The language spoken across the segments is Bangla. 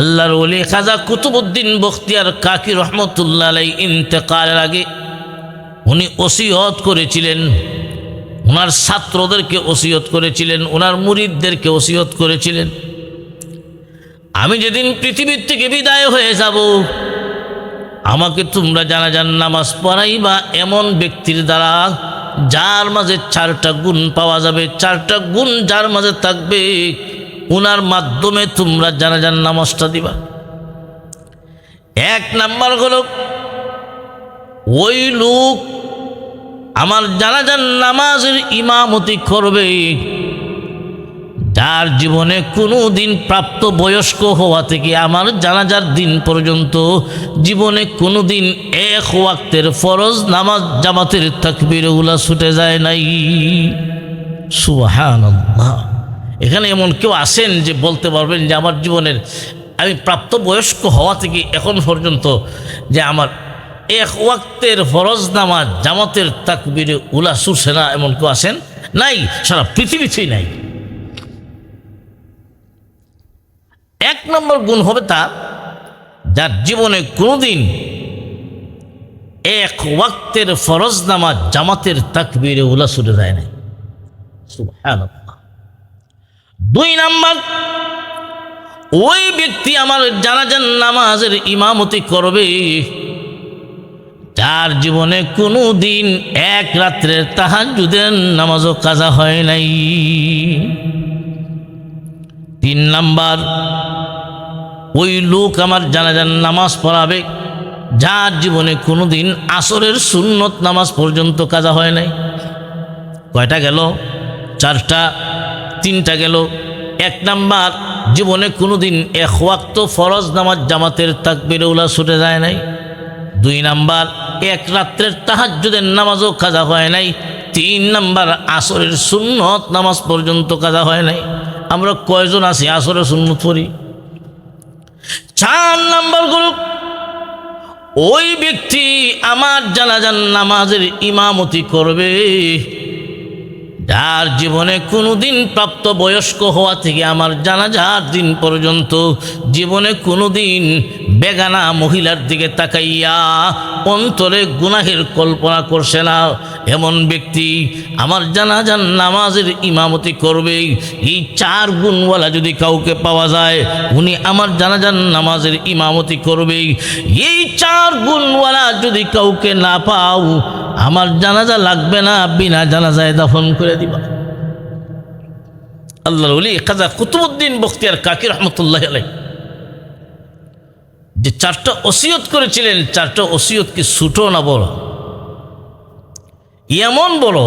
আল্লাহর ওলি খাজা কুতুবুদ্দিন বখতিয়ার কাকি রহমতুল্লাহ আলাই ইন্তেকালের আগে উনি ওসিয়ত করেছিলেন। ওনার ছাত্রদেরকে ওসিয়ত করেছিলেন ওনার মুরিদদেরকে ওসিয়ত করেছিলেন। আমি যেদিন পৃথিবীর থেকে বিদায় হয়ে যাব, আমাকে তোমরা জানাজান নামাজ পড়াই বা এমন ব্যক্তির দ্বারা, যার মাঝে চারটা গুণ পাওয়া যাবে, চারটা গুণ যার মাঝে থাকবে ওনার মাধ্যমে তোমরা জানাজান নামাজটা দিবা। এক নাম্বার হলো, ওই লোক আমার জানাজান নামাজের ইমামতি করবে, যার জীবনে কোনো দিন প্রাপ্ত বয়স্ক হওয়া থেকে আমার জানাজার দিন পর্যন্ত জীবনে কোনো দিন এক ওয়াক্তের ফরজ নামাজ জামাতের তাকবির উলা ছুটে যায় নাই। সুহান এখানে এমন কেউ আসেন যে বলতে পারবেন যে আমার জীবনের আমি প্রাপ্ত বয়স্ক হওয়া থেকে এখন পর্যন্ত যে আমার এক ওয়াক্তের ফরজ নামাজ, জামাতের তাকবিরে উলা ছুটছে না এমন কেউ আসেন? নাই, সারা পৃথিবীতেই নাই। এক নম্বর গুণ হবে তা যার জীবনে কোনোদিন এক ওয়াক্তের ফরজ নামাজ, জামাতের তাকবীরে উলা ছুটে যায় না সুবহানাল্লাহ। দুই নাম্বার, ওই ব্যক্তি আমার জানাজান নামাজের ইমামতি করবে। যার জীবনে কোনো দিন এক রাত্রের তাহাজুদের নামাজও কাজা হয় নাই। তিন নাম্বার, ওই লোক আমার জানাজান নামাজ পড়াবে, যার জীবনে কোনো দিন আসরের সুন্নত নামাজ পর্যন্ত কাজা হয় নাই। কয়টা গেল? চারটা। তিনটা গেল। এক নাম্বার, জীবনে কোনোদিন এক ওয়াক্ত ফরজ নামাজ জামাতের তাকবির উলা ছুটে যায় নাই। দুই নাম্বার, এক রাত্রের তাহাজ্জুদের নামাজও কাজা হয় নাই। তিন নাম্বার, আসরের সুন্নত নামাজ পর্যন্ত কাজা হয় নাই। আমরা কয়জন আছি আসরের সুন্নত পড়ি? চার নাম্বার গ্রুপ, ওই ব্যক্তি আমার জানাজান নামাজের ইমামতি করবে। যার জীবনে কোনো দিন প্রাপ্ত বয়স্ক হওয়া থেকে আমার জানাজার দিন পর্যন্ত জীবনে কোনো দিন বেগানা মহিলার দিকে তাকাইয়া অন্তরে গুনাহের কল্পনা করছে না। এমন ব্যক্তি আমার জানাজান নামাজের ইমামতি করবে। এই চার গুণওয়ালা যদি কাউকে পাওয়া যায়, উনি আমার জানাজান নামাজের ইমামতি করবে। এই চার গুণওয়ালা যদি কাউকে না পাও আমার জানাজা লাগবে না, বিনা জানাজায় দাফন করে দিবা। আল্লাহর ওলি খাজা কুতুবুদ্দিন বখতিয়ার কাকি রহমতুল্লাহ আলাই যে চারটা ওসিয়ত করেছিলেন, চারটা ওসিয়ত কি ছুটো না বড়? এমন বড়,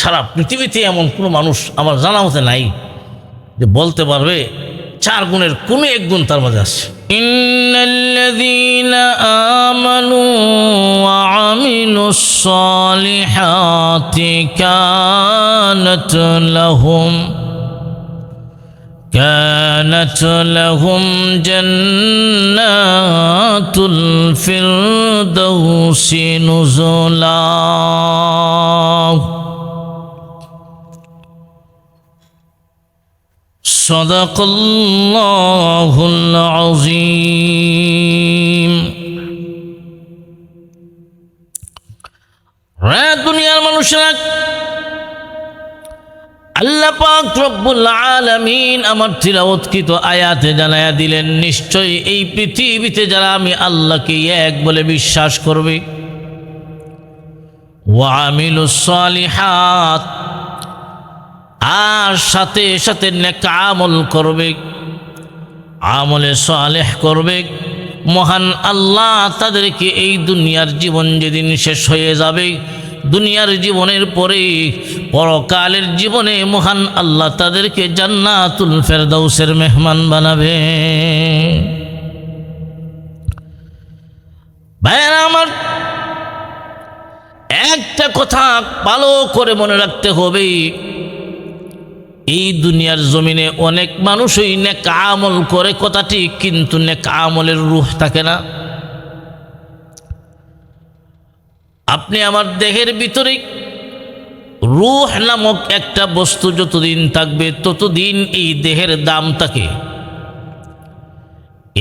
সারা পৃথিবীতে এমন কোনো মানুষ আমার জানা মতে নাই যে বলতে পারবে, চার গুণের কোনো এক গুণ তার মাঝে আছে إن الذين آمنوا وعملوا الصالحات كانت لهم كانت لهم جنات الفردوس نزلا. صدق الله العظيم রে দুনিয়ার মানুষেরা আল্লাহ পাক রব্বুল আলামিন আমার তিলাওয়াতকৃত আয়াতে জানায়া দিলেন নিশ্চয়ই এই পৃথিবীতে যারা আমি আল্লাহকে এক বলে বিশ্বাস করবে ওয়ামিলুস সালিহাত আর সাথে সাথে নেক আমল করবে, আমলে সালেহ করবে। মহান আল্লাহ তাদেরকে এই দুনিয়ার জীবন যেদিন শেষ হয়ে যাবে, দুনিয়ার জীবনের পরে, পরকালের জীবনে মহান আল্লাহ তাদেরকে জান্নাতুল ফেরদাউসের মেহমান বানাবে। আমার, একটা কথা ভালো করে মনে রাখতে হবে এই দুনিয়ার জমিনে অনেক মানুষই নেক আমল করে কথাটি কিন্তু নেক আমলের রুহ থাকে না। আপনি আমার দেহের ভিতরে রুহ নামক একটা বস্তু যতদিন থাকবে, ততদিন এই দেহের দাম থাকে।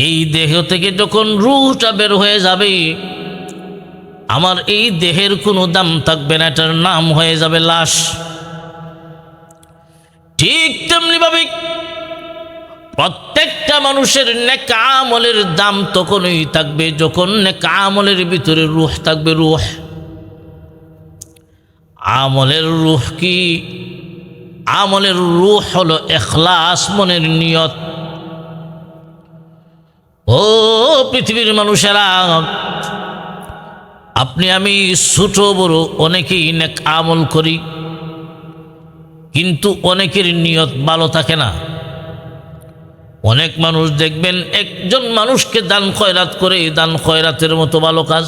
এই দেহ থেকে যখন রুহটা বের হয়ে যাবে, আমার এই দেহের কোনো দাম থাকবে না, এটার নাম হয়ে যাবে লাশ। ঠিক তেমনি ভাবে প্রত্যেকটা মানুষের নেকা আমলের দাম তখনই থাকবে যখন নেকা আমলের ভিতরে রুহ থাকবে, রুহ। আমলের রুহ কি? আমলের রুহ হলো এখলাস, মনের নিয়ত। ও পৃথিবীর মানুষেরা, আপনি আমি ছোট বড় অনেকেই নেক আমল করি। কিন্তু অনেকের নিয়ত ভালো থাকে না। অনেক মানুষ দেখবেন একজন মানুষকে দান খয়রাত করে দান খয়রাতের মতো ভালো কাজ।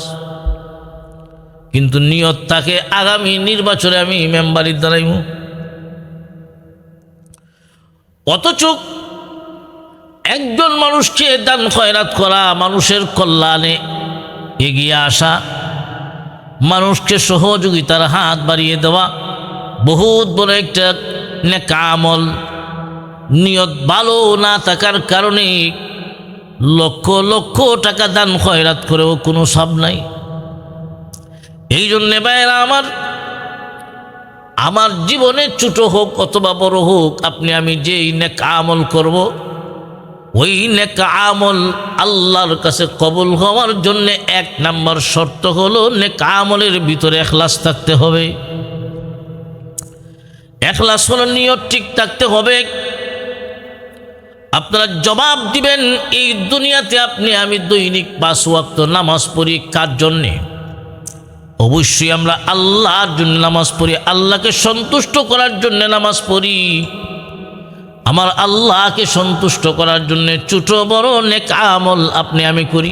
কিন্তু নিয়ত থাকে, আগামী নির্বাচনে আমি মেম্বারির দ্বারাইব অথচ একজন মানুষকে দান খয়রাত করা মানুষের কল্যাণে এগিয়ে আসা, মানুষকে সহযোগিতার হাত বাড়িয়ে দেওয়া বহুত বড় একটা নেকা আমল। নিয়ত ভালো না থাকার কারণে লক্ষ লক্ষ টাকা দান খয়রাত করেও কোনো সব নাই। এই জন্যে বাইরা আমার আমার জীবনে ছোট হোক অথবা বড় হোক, আপনি আমি যেই নেকা আমল করব, ওই নেকা আমল আল্লাহর কাছে কবুল হওয়ার জন্য এক নাম্বার শর্ত হলো নেকা আমলের ভিতরে এখলাস থাকতে হবে। এখলাস হলো নিয়ত ঠিক থাকতে হবে। আপনারা জবাব দিবেন, এই দুনিয়াতে আপনি আমি দৈনিক পাঁচ ওয়াক্ত নামাজ পড়ি কার জন্যে? অবশ্যই আমরা আল্লাহর জন্য নামাজ পড়ি, আল্লাহকে সন্তুষ্ট করার জন্য নামাজ পড়ি। আমার আল্লাহকে সন্তুষ্ট করার জন্য ছোট বড় নেক আমল আপনি আমি করি।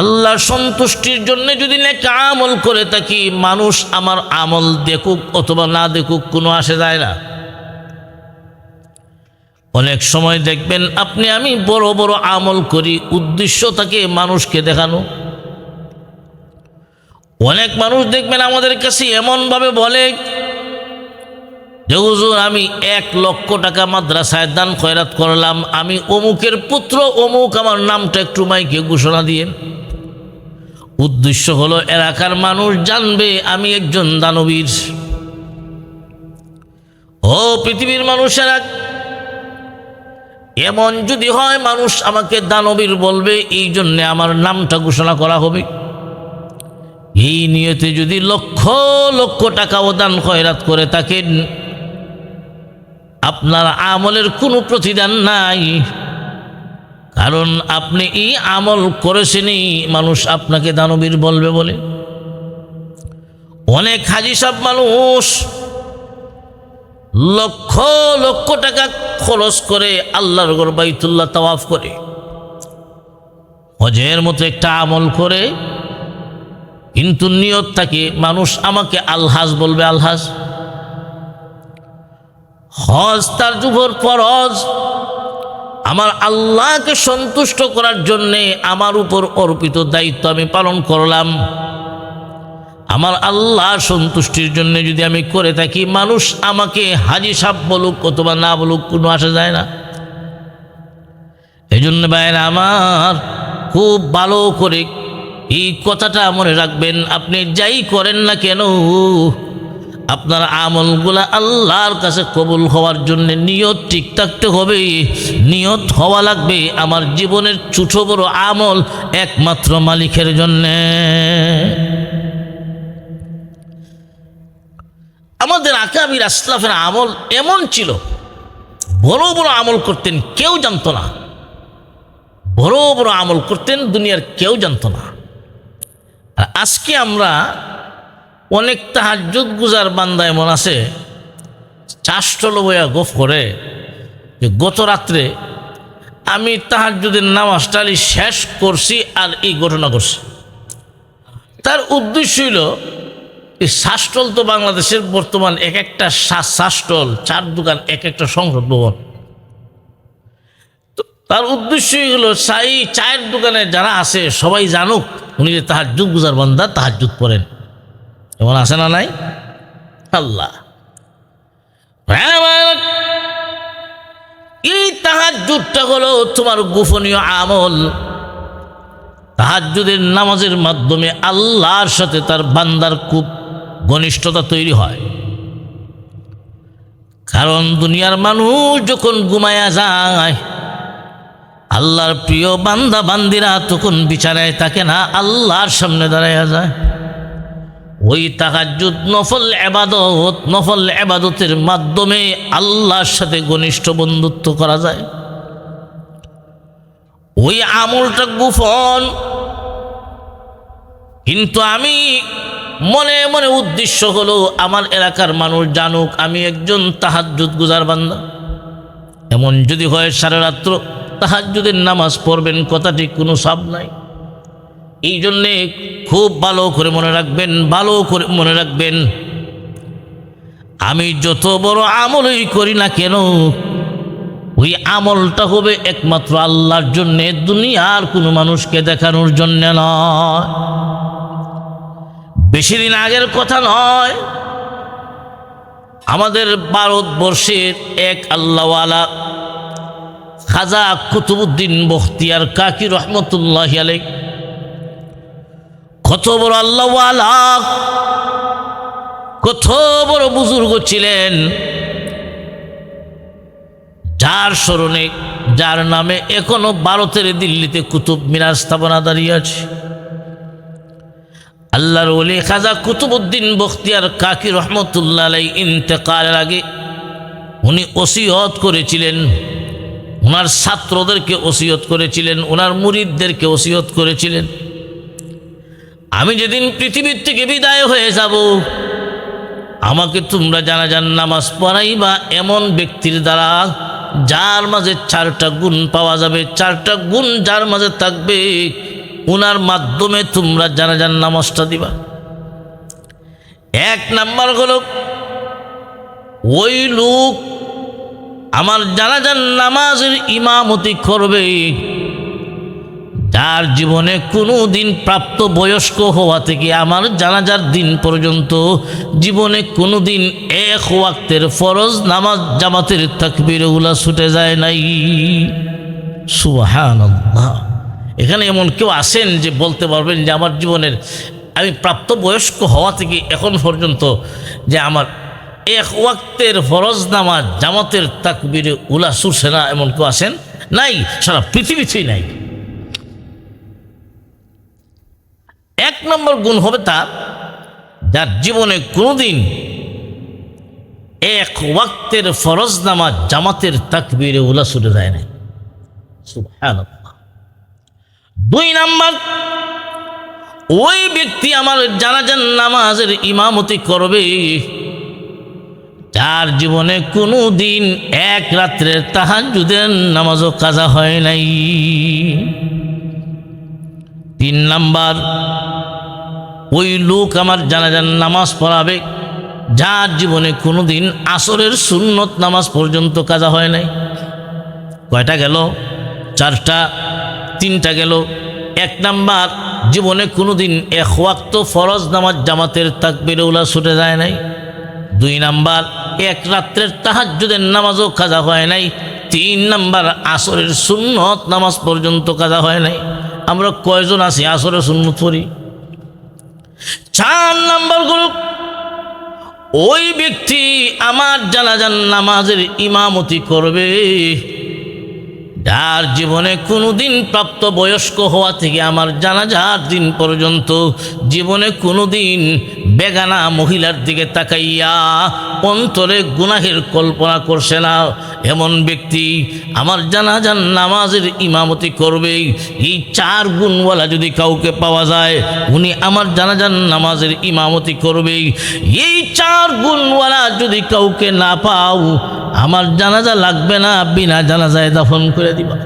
আল্লাহর সন্তুষ্টির জন্য যদি নেক আমল করে থাকি, মানুষ আমার আমল দেখুক অথবা না দেখুক কোনো আসে যায় না। অনেক সময় দেখবেন আপনি আমি বড় বড় আমল করি, উদ্দেশ্য থাকে মানুষকে দেখানো। অনেক মানুষ দেখবেন আমাদের কাছে এমনভাবে বলে যে, হুজুর, আমি এক লক্ষ টাকা মাদ্রাসায় দান খয়রাত করলাম, আমি অমুকের পুত্র, অমুক আমার নামটা একটু মাইকে ঘোষণা দিয়ে। উদ্দেশ্য হলো, এলাকার মানুষ জানবে আমি একজন দানবীর। ও পৃথিবীর মানুষেরা, এমন যদি হয় মানুষ আমাকে দানবীর বলবে, এই জন্যে আমার নামটা ঘোষণা করা হবে। এই নিয়তে যদি লক্ষ লক্ষ টাকা টাকাও দান খয়রাত করে থাকেন, আপনার আমলের কোনো প্রতিদান নাই। কারণ আপনি এই আমল করেছেনই মানুষ আপনাকে দানবীর বলবে বলে। অনেক হাজি সব মানুষ লক্ষ লক্ষ টাকা খরচ করে আল্লাহর গর বাইতুল্লাহ তাওয়াফ করে, হজের মতো একটা আমল করে, কিন্তু নিয়ত থাকে মানুষ আমাকে আলহাজ বলবে আলহাজ। হজ তার যুগর ফরজ। আমার আল্লাহকে সন্তুষ্ট করার জন্যে আমার উপর অর্পিত দায়িত্ব আমি পালন করলাম। আমার আল্লাহ সন্তুষ্টির জন্য যদি আমি করে থাকি, মানুষ আমাকে হাজি সাপ বলুক অথবা না বলুক, কোনো আসা যায় না। এই জন্য বাইরে আমার খুব ভালো করে এই কথাটা মনে রাখবেন। আপনি যাই করেন না কেন আপনার আমলগুলা আল্লাহর কাছে কবুল হওয়ার জন্য নিয়ত ঠিক থাকতে হবে। নিয়ত হওয়া লাগবে আমার জীবনের ছোট বড় আমল একমাত্র মালিকের জন্যে। আমাদের আকাবির আসলাফের আমল এমন ছিল, বড় বড় আমল করতেন কেউ জানত না। বড় বড় আমল করতেন দুনিয়ার কেউ জানত না। আজকে আমরা অনেক তাহাজুদ গুজার বান্দা এমন আছে। চাষটল বইয়া গোফ করে যে, গত রাত্রে আমি তাহাজুদের নামাজটালি শেষ করছি আর এই ঘটনা করছি তার উদ্দেশ্য হইল, এই শাসটল তো বাংলাদেশের বর্তমান এক একটা শাসটল চার দোকান, এক একটা সংসদ ভবন। তার উদ্দেশ্যই হলো সাই চায়ের দোকানে যারা আছে সবাই জানুক, উনি যে তাহার যুগ গুজার বান্দা তাহার যুগ পড়েন। এমন আছে না নাই? আল্লাহ। এই তাহার যুগটা হলো তোমার গোপনীয় আমল। তাহাজ্জুদের নামাজের মাধ্যমে আল্লাহর সাথে তার বান্দার খুব ঘনিষ্ঠতা তৈরি হয়। কারণ দুনিয়ার মানুষ যখন ঘুমায়া যায়, আল্লাহর প্রিয় বান্দা বান্দিরা তখন বিচারায় থাকে না, আল্লাহর সামনে দাঁড়াইয়া যায়। ওই তাহাজ্জুদ নফল এবাদত, নফল এবাদতের মাধ্যমে আল্লাহর সাথে ঘনিষ্ঠ বন্ধুত্ব করা যায়। ওই আমলটা গুফন কিন্তু আমি মনে মনে উদ্দেশ্য হলো, আমার এলাকার মানুষ জানুক, আমি একজন তাহাজ্জুদ গুজার বান্দা। এমন যদি হয় সারা রাত্র তাহাজ্জুদের নামাজ পড়বেন, কথাটি কোনো সাব নাই। এই জন্যে খুব ভালো করে মনে রাখবেন, ভালো করে মনে রাখবেন। আমি যত বড় আমলই করি না কেন, ওই আমলটা হবে একমাত্র আল্লাহর জন্যে, দুনিয়ার কোনো মানুষকে দেখানোর জন্যে নয়। বেশি দিন আগের কথা নয়, আমাদের ভারতবর্ষের এক আল্লাহওয়ালা খাজা কুতুবুদ্দিন বখতিয়ার কাকি রহমতুল্লাহ আলাই কত বড় আল্লাহওয়ালা কত বড় বুজুর্গ ছিলেন। যার স্মরণে, যার নামে এখনও ভারতের দিল্লিতে কুতুব মিনার স্থাপনা দাঁড়িয়ে আছে। আল্লাহর ওলি খাজা কুতুবুদ্দিন বখতিয়ার কাকি রহমতুল্লাহ আলাই ইন্তেকালের আগে উনি ওসিয়ত করেছিলেন। ওনার ছাত্রদেরকে ওসিয়ত করেছিলেন ওনার মুরিদদেরকে ওসিয়ত করেছিলেন। আমি যেদিন পৃথিবীর থেকে বিদায় হয়ে যাব, আমাকে তোমরা জানাজান নামাজ পড়াইবা এমন ব্যক্তির দ্বারা, যার মাঝে চারটা গুণ পাওয়া যাবে, চারটা গুণ যার মাঝে থাকবে ওনার মাধ্যমে তোমরা জানাজান নামাজটা দিবা। এক নাম্বার হলো, ওই লোক আমার জানাজান নামাজের ইমামতি করবে যার জীবনে কোনো দিন প্রাপ্ত বয়স্ক হওয়া থেকে আমার জানাজার দিন পর্যন্ত জীবনে কোনো দিন এক ওয়াক্তের ফরজ নামাজ জামাতের তাকবির উলা ছুটে যায় নাই। সুহান এখানে এমন কেউ আসেন যে বলতে পারবেন যে আমার জীবনের আমি প্রাপ্ত বয়স্ক হওয়া থেকে এখন পর্যন্ত যে আমার এক ওয়াক্তের ফরজ নামাজ জামাতের তাকবিরে উলা ছুটছে না এমন কেউ আসেন নাই, সারা পৃথিবীতেই নাই। এক নম্বর গুণ হবে তার, যার জীবনে কোনোদিন এক ওয়াক্তের ফরজ নামাজ জামাতের তাকবিরে উলা ছুটে যায় না সুবহানাল্লাহ। দুই নাম্বার, ওই ব্যক্তি আমার জানাজান নামাজের ইমামতি করবে, যার জীবনে কোনো দিন এক রাত্রের তাহাজুদের নামাজও কাজা হয় নাই তিন নাম্বার, ওই লোক আমার জানাজান নামাজ পড়াবে, যার জীবনে কোনো দিন আসরের সুন্নত নামাজ পর্যন্ত কাজা হয় নাই। কয়টা গেল? চারটা, তিনটা গেল। এক নাম্বার, জীবনে কোনো দিন এক ওয়াক্ত ফরজ নামাজ জামাতের তাকবির উলা ছুটে যায় নাই। দুই নাম্বার, এক রাত্রের তাহাজ্জুদের নামাজও কাজা হয় নাই। তিন নাম্বার, আসরের সুন্নত নামাজ পর্যন্ত কাজা হয় নাই। আমরা কয়জন আছি? আসরে সুন্নত পড়ি। চার নাম্বার গ্রুপ, ওই ব্যক্তি আমার জানাজান নামাজের ইমামতি করবে। যার জীবনে কোনো দিন প্রাপ্ত বয়স্ক হওয়া থেকে আমার জানাজার দিন পর্যন্ত জীবনে কোনো দিন বেগানা মহিলার দিকে তাকাইয়া অন্তরে গুনাহের কল্পনা করছে না। এমন ব্যক্তি আমার জানাজান নামাজের ইমামতি করবে। এই চার গুণওয়ালা যদি কাউকে পাওয়া যায়, উনি আমার জানাজান নামাজের ইমামতি করবে। এই চার গুণওয়ালা যদি কাউকে না পাও আমার জানাজা লাগবে না, বিনা জানাজায় দাফন করে দিবা।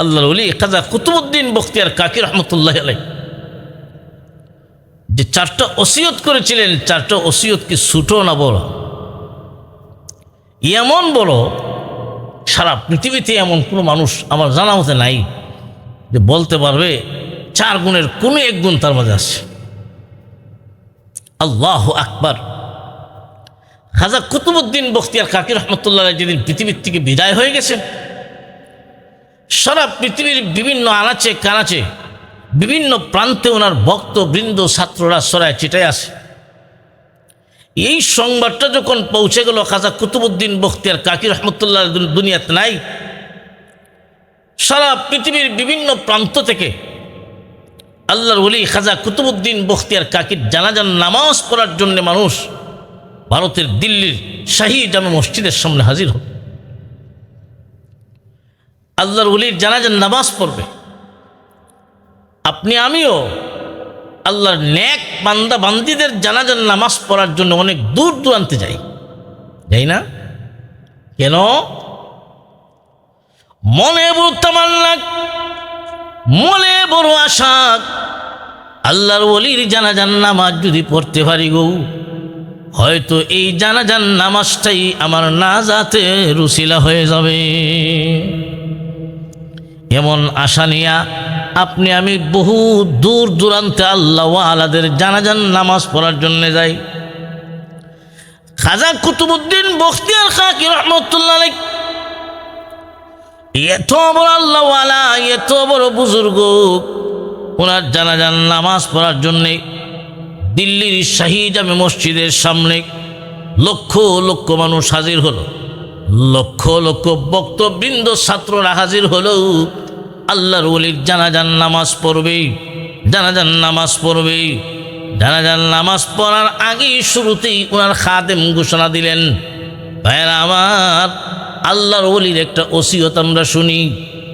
আল্লাহর ওলি খাজা কুতুবুদ্দিন বখতিয়ার কাকি রহমতুল্লাহ আলাই যে চারটা ওসিয়ত করেছিলেন, চারটা ওসিয়ত কি ছুটো না বড়? এমন বড়, সারা পৃথিবীতে এমন কোনো মানুষ আমার জানা মতে নাই যে বলতে পারবে চার গুণের কোনো এক গুণ তার মাঝে আছে। আল্লাহ আকবার। খাজা কুতুবুদ্দিন বখতিয়ার কাকি রহমতুল্লাহ যেদিন পৃথিবীর থেকে বিদায় হয়ে গেছে সারা পৃথিবীর বিভিন্ন আনাচে কানাচে বিভিন্ন প্রান্তে ওনার ভক্ত, বৃন্দ, ছাত্ররা সরায় চিটায় আসে। এই সংবাদটা যখন পৌঁছে গেল, খাজা কুতুবুদ্দিন বখতিয়ার কাকি রহমতুল্লাহ দুনিয়াতে নাই। সারা পৃথিবীর বিভিন্ন প্রান্ত থেকে আল্লাহর ওলি খাজা কুতুবুদ্দিন বখতিয়ার কাকির জানাজান নামাজ পড়ার জন্য মানুষ ভারতের দিল্লির শাহী জামে মসজিদের সামনে হাজির হবে আল্লাহর ওলির জানাজান নামাজ পড়বে। আপনি আমিও আল্লাহর ন্যাক বান্দা বান্দিদের জানাজান নামাজ পড়ার জন্য অনেক দূর দূরান্তে যাই। যাই না? কেন? মনে বড় তামান্না, মনে বড় আশা। আল্লাহর ওলির জানাজান নামাজ যদি পড়তে পারি গো। হয়তো এই জানাজান নামাজটাই আমার না যাতে রুসিলা হয়ে যাবে। এমন আশা নিয়া আপনি আমি বহু দূর দূরান্তে আল্লাহ আলাদের জানাজান নামাজ পড়ার জন্য যাই। খাজা কুতুবুদ্দিন বখতিয়ার খাকি রহমতুল্লাহ এত বড় আল্লাহওয়ালা, এত বড় বুজুর্গ, ওনার জানাজান নামাজ পড়ার জন্যে দিল্লির শাহী জামে মসজিদের সামনে লক্ষ লক্ষ মানুষ হাজির হলো। লক্ষ লক্ষ বক্তবৃন্দ ছাত্ররা হাজির হলো। আল্লাহর ওলির জানাজান নামাজ পড়বে জানাজান নামাজ পড়বে জানাজান নামাজ পড়ার আগেই শুরুতেই ওনার খাদেম ঘোষণা দিলেন ভাইরা আমার, আল্লাহর অলির একটা ওসিয়ত আমরা শুনি।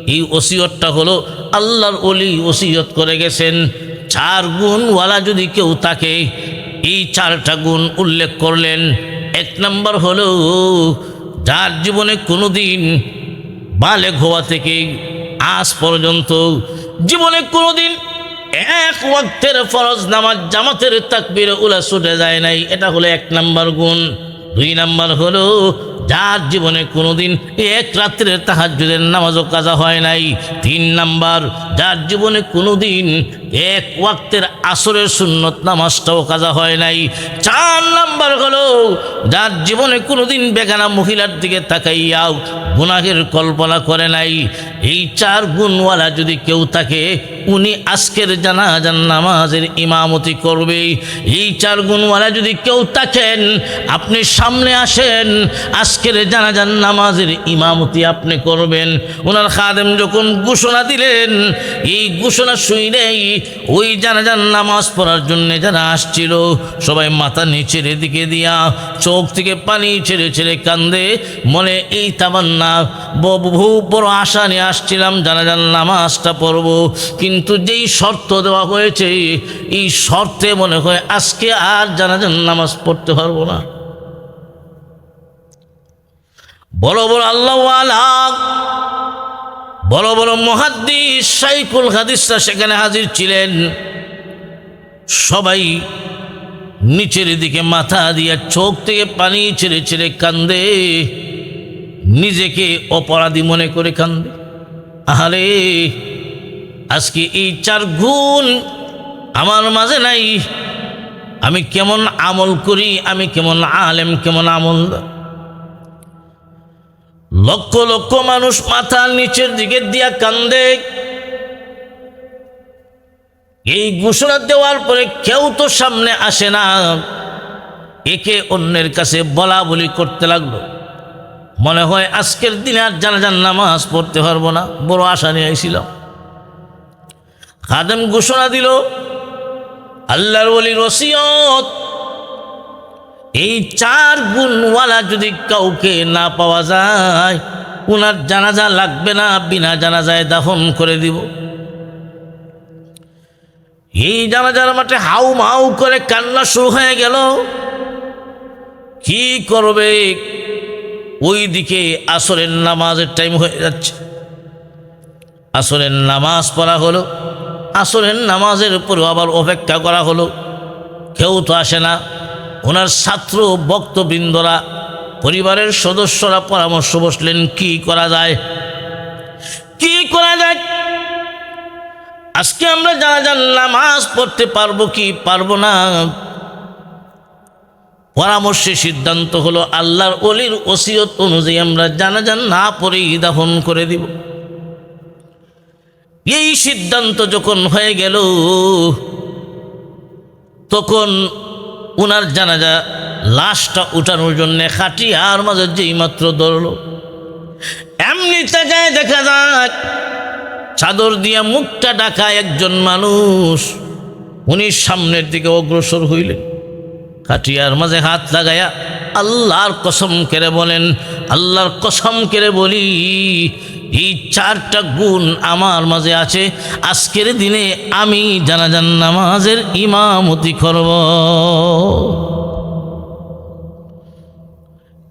এই ওসিয়তটা হলো, আল্লাহর অলি ওসিয়ত করে গেছেন। চার গুণওয়ালা যদি কেউ থাকে এই চারটা গুণ উল্লেখ করলেন, এক নম্বর হলো, যার জীবনে কোনো দিন বালে হওয়া থেকে আজ পর্যন্ত জীবনে কোনোদিন এক ওয়াক্তের ফরজ নামাজ, জামাতের তাকবির উলা ছুটে যায় নাই। এটা হলো এক নাম্বার গুণ। দুই নাম্বার হলো, যার জীবনে কোনোদিন এক রাত্রের তাহাজ্জুদের নামাজও কাজা হয় নাই। তিন নাম্বার, যার জীবনে কোনোদিন এক ওয়াক্তের আসরের সুন্নত নামাজটাও কাজা হয় নাই। চার নাম্বার হলো, যার জীবনে কোনোদিন বেগানা মহিলার দিকে তাকাইয়াও গুনাহের কল্পনা করে নাই। এই চার গুণওয়ালা যদি কেউ থাকে, উনি আজকের জানাজান নামাজের ইমামতি করবে। এই চার গুণওয়ালা যদি কেউ থাকেন, আপনি সামনে আসেন, আজকের জানাজান নামাজের ইমামতি আপনি করবেন। ওনার খাদেম যখন ঘোষণা দিলেন, এই ঘোষণা শুনেই ওই জানাজান নামাজ পড়ার জন্য যারা আসছিল, সবাই মাথা নিচের দিকে দিয়া চোখ থেকে পানি ছেড়ে ছেড়ে কান্দে মনে এই তামান্না বহু বড় আশা নিয়ে আসছিলাম জানাজান নামাজটা পড়ব। কিন্তু যেই শর্ত দেওয়া হয়েছে, এই শর্তে মনে হয় আজকে আর জানাজান নামাজ পড়তে পারব না। বড় বড় আল্লাহ বড় বড় মহাদ্দিস সাইকুল হাদিসরা সেখানে হাজির ছিলেন। সবাই নিচের দিকে মাথা দিয়ে চোখ থেকে পানি ছেড়ে ছেড়ে কান্দে। নিজেকে অপরাধী মনে করে কান্দে। আহারে, আজকে এই চার গুণ আমার মাঝে নাই। আমি কেমন আমল করি, আমি কেমন আলেম, কেমন আমল লক্ষ লক্ষ মানুষ মাথার নিচের দিকে দিয়া কান্দে। এই ঘোষণা দেওয়ার পরে কেউ তো সামনে আসে না। একে অন্যের কাছে বলা বলি করতে লাগল। মনে হয় আজকের দিনে আর জানাজান নামাজ পড়তে পারব না, বড় আশা নিয়ে আইছিল খাদেম ঘোষণা দিল, আল্লাহর বলি রসিয়ত এই চার গুণওয়ালা যদি কাউকে না পাওয়া যায় ওনার জানাজা লাগবে না, বিনা জানাজায় দাফন করে দিব। এই জানাজার মাঠে হাউ মাউ করে কান্না শুরু হয়ে গেল। কি করবে? ওই দিকে আসরের নামাজের টাইম হয়ে যাচ্ছে। আসরের নামাজ পড়া হলো। আসরের নামাজের উপর আবার অপেক্ষা করা হলো। কেউ তো আসে না। ওনার ছাত্র বক্তবৃন্দরা, পরিবারের সদস্যরা পরামর্শ বসলেন, কি করা যায়? কি করা যায়? আজকে আমরা যারা যান নামাজ পড়তে পারব কি পারব না? পরামর্শে সিদ্ধান্ত হলো, আল্লাহর অলির ওসিয়ত অনুযায়ী আমরা জানাজান না পড়েই দাফন করে দিব। এই সিদ্ধান্ত যখন হয়ে গেল, তখন উনার জানাজা লাশটা উঠানোর জন্য খাটিয়ার মাঝে যেই মাত্র ধরল। এমনি তাকায় দেখা যাক চাদর দিয়া মুখটা ডাকা একজন মানুষ। উনি সামনের দিকে অগ্রসর হইলেন। খাটিয়ার মাঝে হাত লাগায়া আল্লাহর কসম কেড়ে বলেন, আল্লাহর কসম কেড়ে বলি এই চারটা গুণ আমার মাঝে আছে। আজকের দিনে আমি জানাজান নামাজের ইমামতি করব।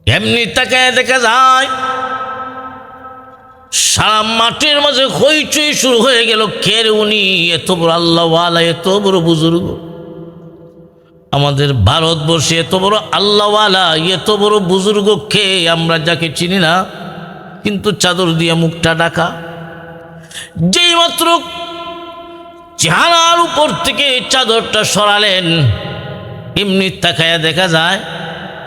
এমনি তাকে দেখা যায়, সারা মাটির মাঝে হইচই শুরু হয়ে গেল। কের উনি? এত বড় আল্লাহওয়ালা এত বড় বুজুর্গ। আমাদের ভারতবর্ষে এত বড় আল্লাহওয়ালা এত বড় বুজুর্গ খেয়ে আমরা যাকে চিনি না। কিন্তু চাদর দিয়ে মুখটা ডাকা যেই মাত্র চেহারার উপর থেকে চাদরটা সরালেন, এমনি তাকায়া দেখা যায়,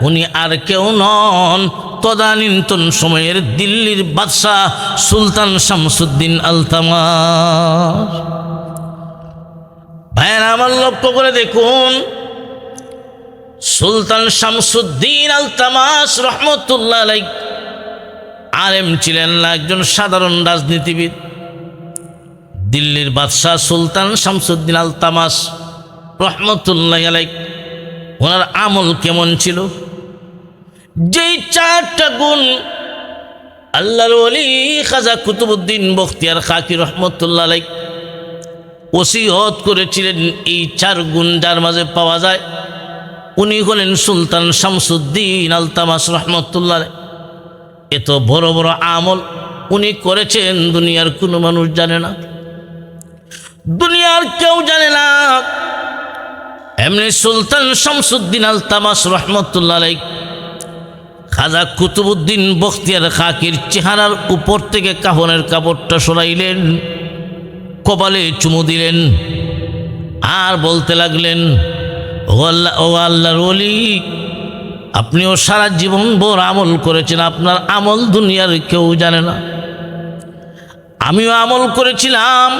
উনি আর কেউ নন। তদানীন্তন সময়ের দিল্লির বাদশাহ সুলতান শামসুদ্দিন আলতামার। ভাইয়ের, আমার লক্ষ্য করে দেখুন, সুলতান শামসুদ্দিন আলতামাস রহমতুল্লাহ আলাই আলেম ছিলেন না, একজন সাধারণ রাজনীতিবিদ। দিল্লির বাদশাহ সুলতান শামসুদ্দিন আলতামাস রহমতুল্লাহ আলাই ওনার আমল কেমন ছিল? যেই চারটা গুণ আল্লাহর অলি খাজা কুতুবুদ্দিন বখতিয়ার খাকি রহমতুল্লাহ আলাই ওসিহত করেছিলেন, এই চার গুণ যার মাঝে পাওয়া যায়, উনি হলেন সুলতান শামসুদ্দিন আলতামাস রহমতুল্লাহ এত বড় বড় আমল উনি করেছেন, দুনিয়ার কোনো মানুষ জানে না। দুনিয়ার কেউ জানে না। এমনি সুলতান শামসুদ্দিন আল তামাস রহমতুল্লাহ খাজা কুতুবুদ্দিন বখতিয়ার খাকির চেহারার উপর থেকে কাহনের কাপড়টা সরাইলেন, কপালে চুমু দিলেন, আর বলতে লাগলেন, ও আল্লাহ, ও আল্লাহর অলি আপনিও সারা জীবন ভোর আমল করেছেন, আপনার আমল দুনিয়ার কেউ জানে না। আমিও আমল করেছিলাম,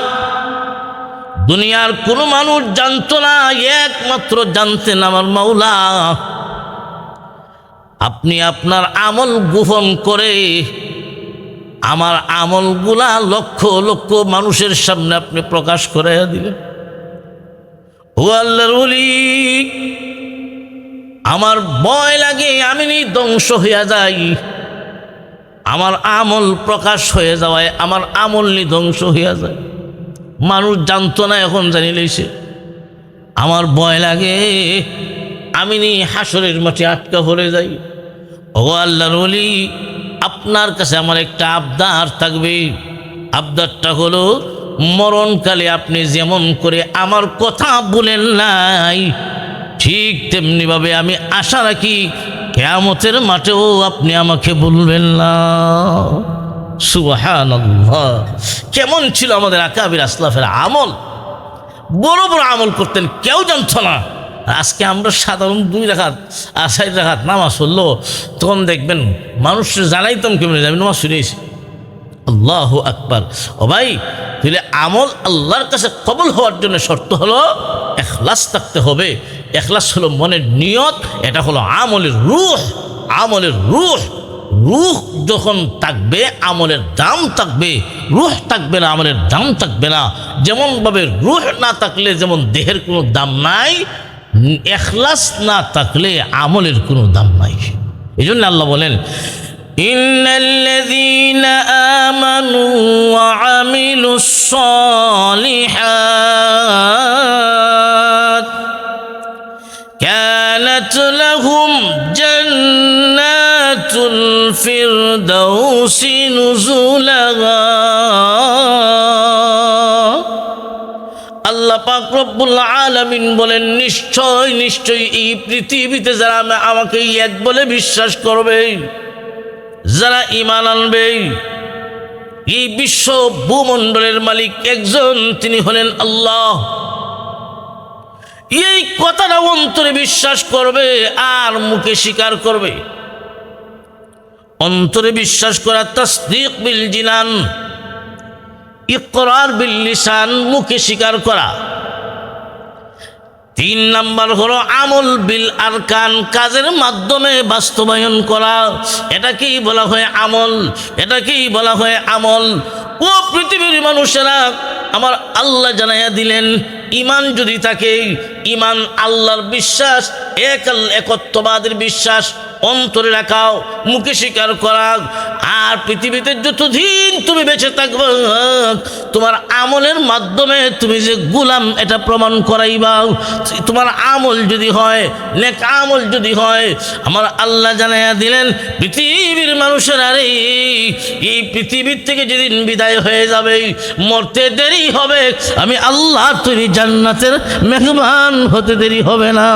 দুনিয়ার কোনো মানুষ জানতো না, একমাত্র জানতেন আমার মাওলা। আপনি আপনার আমল গোপন করে আমার আমলগুলা লক্ষ লক্ষ মানুষের সামনে আপনি প্রকাশ করে দিলেন। ও আল্লাহর আমার ভয় লাগে, আমি ধ্বংস হইয়া যাই। আমার আমল প্রকাশ হয়ে যাওয়ায় আমার আমল ধ্বংস হইয়া যায়। মানুষ জানতো না এখন জানিলেই সে। আমার ভয় লাগে, আমি নি হাসরের মাঠে আটকা পড়ে যাই। ও আল্লাহর ওলি, আপনার কাছে আমার একটা আবদার থাকবে। আবদারটা হলো, মরণকালে আপনি যেমন করে আমার কথা বলেন নাই ঠিক তেমনিভাবে আমি আশা রাখি কেয়ামতের মাঠেও আপনি আমাকে বলবেন না। সুবাহান কেমন ছিল আমাদের আকাবির আসলাফের আমল? বড় বড় আমল করতেন, কেউ জানতো না। আজকে আমরা সাধারণ দুই রাখাত আর চার রাখাত নামাজ পড়ল, তখন দেখবেন মানুষ জানাইতাম কেমন যাবে, নামাজ শুনেছি। আল্লাহ আকবার। ও ভাই, তাহলে আমল আল্লাহর কাছে কবল হওয়ার জন্য শর্ত হলো, এখলাস থাকতে হবে। এখলাস হলো মনের নিয়ত এটা হলো আমলের রুহ আমলের রুহ রুহ যখন থাকবে আমলের দাম থাকবে রুহ থাকবে না আমলের দাম থাকবে না যেমনভাবে রুহ না থাকলে যেমন দেহের কোনো দাম নাই এখলাস না থাকলে আমলের কোনো দাম নাই এই জন্য আল্লাহ বলেন إن الذين آمنوا وعملوا الصالحات الفردوس نزلا আল্লাহ পাক রব্বুল আলামিন বলেন নিশ্চয় নিশ্চয় এই পৃথিবীতে যারা আমা- আমাকে এক বলে বিশ্বাস করবে যারা ইমান আনবে এই বিশ্ব ভূমণ্ডলের মালিক একজন তিনি হলেন আল্লাহ এই কথাটা অন্তরে বিশ্বাস করবে আর মুখে স্বীকার করবে অন্তরে বিশ্বাস করা তসদিক বিল জিনান ইকরার বিল্লিসান মুখে স্বীকার করা। তিন নাম্বার হলো আমল বিল আরকান, কাজের মাধ্যমে বাস্তবায়ন করা। এটাকেই বলা হয় আমল, এটাকেই বলা হয় আমল। ও পৃথিবীর মানুষেরা আমার আল্লাহ জানাইয়া দিলেন ইমান যদি থাকে, ইমান আল্লাহর বিশ্বাস এক একত্ববাদের বিশ্বাস, অন্তরে রাখাও, মুখে স্বীকার করা, আর পৃথিবীতে যতদিন তুমি বেঁচে থাকবে, তোমার আমলের মাধ্যমে তুমি যে গুলাম এটা প্রমাণ করাইবা। তোমার আমল যদি হয়, নেক আমল যদি হয়, আমার আল্লাহ জানাইয়া দিলেন, পৃথিবীর মানুষের আরে, এই পৃথিবীর থেকে যেদিন বিদায় হয়ে যাবে, মরতে দেরি হবে, আমি আল্লাহ তৈরি জান্নাতের মেহমান হতে দেরি হবে না।